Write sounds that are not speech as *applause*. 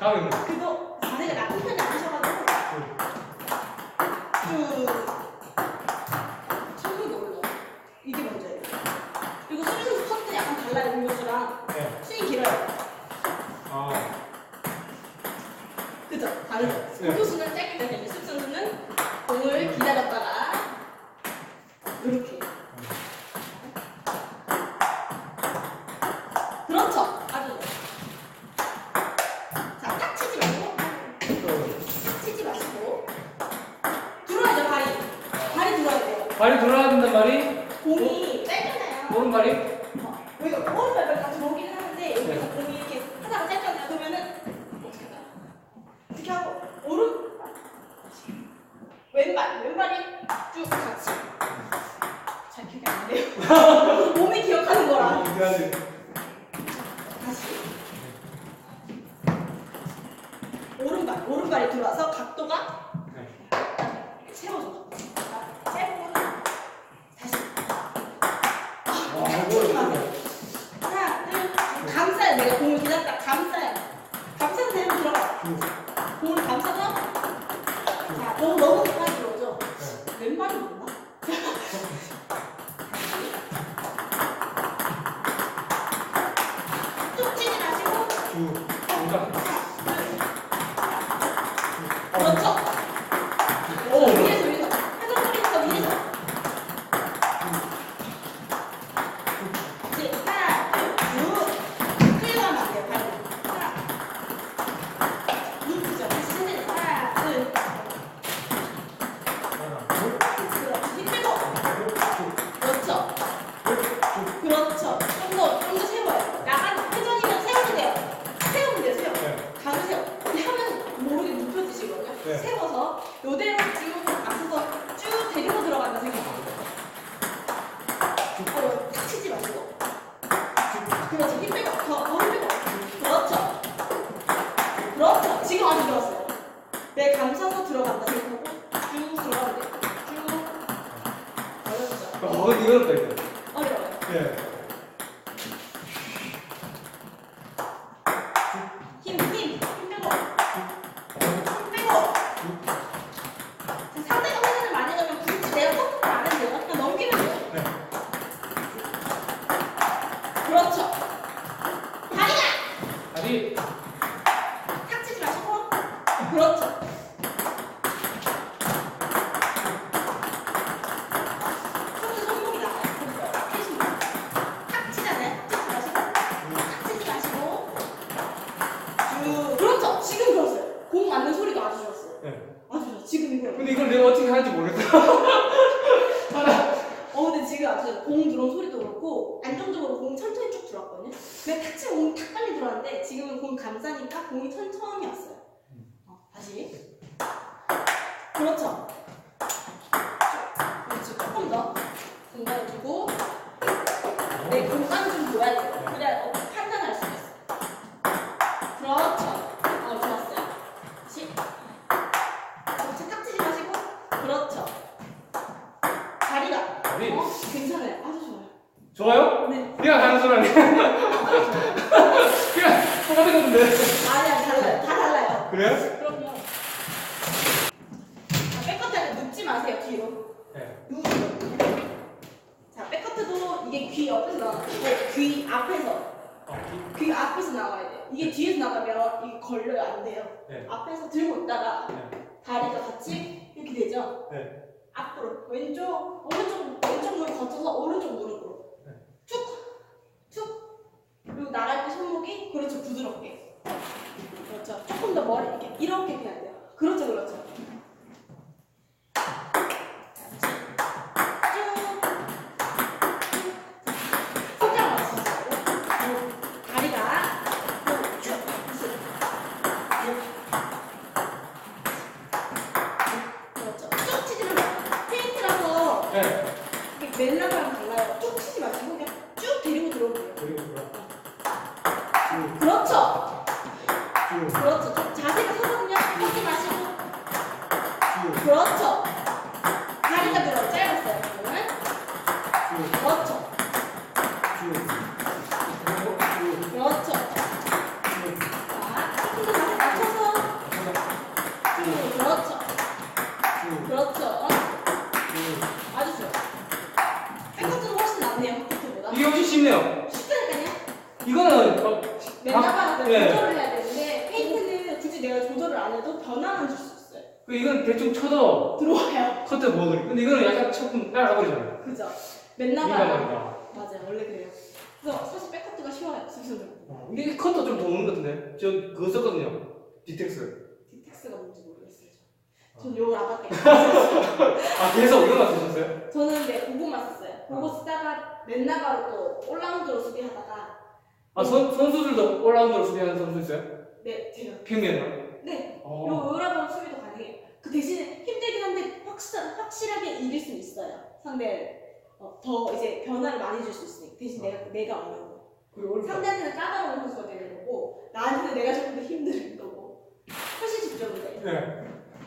가면 그거 자세가 나쁜 편이 아니셔가지고 쭉 천국이 올라 이게 먼저예요 그리고 수비 선수 컷도 약간 달라요 공격수랑 네. 스윙 길어요 아. 그죠? 다르죠? 네. 공격수는 짧게 되는데 수비 선수는 공을 기다렸다가 이렇게 그렇죠 아주 좋아요. 자, 딱 치지 말고 딱 치지 마시고 들어야죠 발이 발이 들어야 돼요 발이 돌아야 된단 말이? 공이 짧잖아요. 오른발이? 어, 여기가 오른발을 다 들어오기는 하는데 여기서 네. 공이 이렇게 하다가 짧잖아요. 그러면은 어떻게 할까요? 이렇게 하고 오른 왼발 왼발이 쭉 같이. 잘 기억이 안 나네요. *laughs* 몸이 기억하는 거라. 이겨야지. 다시. 오른발 오른발이 들어와서 각도가 네. 세워줘 자, 세우고 다시 와, 치지 이거 마세요. 하나, 둘, 감싸요. 내가 공을 기다렸다. 감싸요. 감싸서 내면 들어가. 공을 감싸서. 자, 너무 너무 가까이 들어오죠. 왼발이 맞나? 뚝 치지 마시고. 주. 뭔가. 그렇죠. 오. 위에서 위에서. 해서 뿌리서 위에서. 이제 하나, 둘, 끌고 가면 안 돼요. 발을. 하나. 눕히죠. 다시 흔들어. 하나, 둘. 그렇죠. 힘 빼고. 그렇죠. 그렇죠. 좀 더, 좀 더 세워요. 나가는 회전이면 세우면 돼요. 세우면 돼요, 세워. 네. 가르세요. 근데 하면 모르게 눕혀지시거든요. 네. 세워서 요대로 쭉 앞서서 쭉 데리고 들어간다 생각하고. 어, 탁 치지 마시고. 그렇죠. 힘 빼고. 더, 더힘 빼고. 그렇죠. 아주 좋았어요. 내 감싸서 들어간다 생각하고 쭉 들어가면 돼요. 쭉. 어렵죠. 어, 이거 어렵다, 이거. 어려워요. 예. 힘, 힘, 힘 빼고. 힘 빼고. 자, 상대가 회전을 많이 넣으면 굳이 내가 커트를 안 해도 돼요. 그냥 넘기면 돼요. 네. 그렇죠. 다리가 다리. 탁 치지 마시고. 그렇죠. 손은 손목이 나가요. 손목. 계속 탁 치잖아요. 탁 치지 마시고. 탁 치지 마시고. 쭉. 그렇죠. 지금 그렇어요. 공 맞는 소리도 아주 좋았어요. 네. 아주 좋아. 지금 이거요. 근데 이걸 내가 어떻게 하는지 모르겠어. *laughs* 어 근데 지금 아주 공 들어온 소리도 그렇고 안정적으로 공 천천히 쭉 들어왔거든요. 근데 탁 치면 공이 탁 빨리 들어왔는데 지금은 공 감싸니까 공이 천천히 왔어요. 어, 다시. 그렇죠. 그렇지. 조금 더 공간을 주고 내 공간을 좀 줘야 돼요. 그래야 어, 판단할 수 있어. 그렇죠. 어 좋았어요. 다시. 그렇지. 탁 치지 마시고. 그렇죠. 다리. 어? 괜찮아요. 아주 좋아요. 좋아요? 네. 네가 가는 소리네. 그냥 똑같은 건데. *laughs* 아니야, 달라요. 다 달라요. 그래요? 그럼요. 자, 백커트는 눕지 마세요, 뒤로. 네. 누우세요. 자, 백커트도 이게 귀 옆에서 나와요. 귀 앞에서. 어, 귀 앞에서 나와야 돼요. 이게 뒤에서 나가면 이게 걸려요, 안 돼요. 네. 앞에서 들고 있다가 네. 다리가 같이 이렇게 되죠? 네. 앞으로. 왼쪽, 오른쪽, 왼쪽 무릎 거쳐서 오른쪽 무릎으로. 네. 툭, 툭. 그리고 나갈 때 손목이 그렇죠, 부드럽게. 그렇죠. 조금 더 머리 이렇게 이렇게 해야 돼요. 그렇죠, 그렇죠. 쭉. 손가락 맞추시고. 다리가 쭉. 그렇죠. 쭉 치지는 마요. 페인트라서 네. 멜라랑 달라요. 쭉 치지 마시고 그냥 쭉 데리고 들어오세요. 그리고 돌아. 그렇죠. 쭉, 그렇죠. 좀 자세가 서거든요. 꺾지 마시고. 쭉, 그렇죠. 다리가 들어 짧았어요. 지금은. 쭉, 그렇죠. 쭉. 쉽네요. 쉽다니까요? 이거는 어, 네, 맨날마다 예. 네. 조절을 해야 되는데 페인트는 굳이 내가 조절을 안 해도 변화만 줄 수 있어요. 그 이건 대충 쳐도 들어와요. 커트 뭐 그리. 근데 이거는 약간 조금 따라가버리잖아요. 그죠? 민감하니까. 맨날마다 맞아요. 원래 그래요. 그래서 사실 백커트가 쉬워요. 수술은. 어, 근데 이 컷도 좀 도는 것 같은데. 저 그거 썼거든요. 디텍스. 디텍스가 뭔지 모르겠어요. 아. 전 요걸 안 할게요. *laughs* 아, 계속 이거만 쓰셨어요? 저는 네, 고구마 썼어요. 그거 아. 쓰다가 맨나가로 또 올라운드로 수비하다가 아 선, 선수들도 올라운드로 수비하는 선수 있어요? 네 제가 평면으로? 네 어. 요 요라바 수비도 가능해요. 그 대신에 힘들긴 한데 확실 확실하게 이길 수는 있어요. 상대 어, 더 이제 변화를 많이 줄 수 있으니까 대신 내가 내가 어려워. 그리고. 상대한테는 까다로운 선수가 되는 거고 나한테는 내가 조금 더 힘든 거고 훨씬 집중이 돼. 네.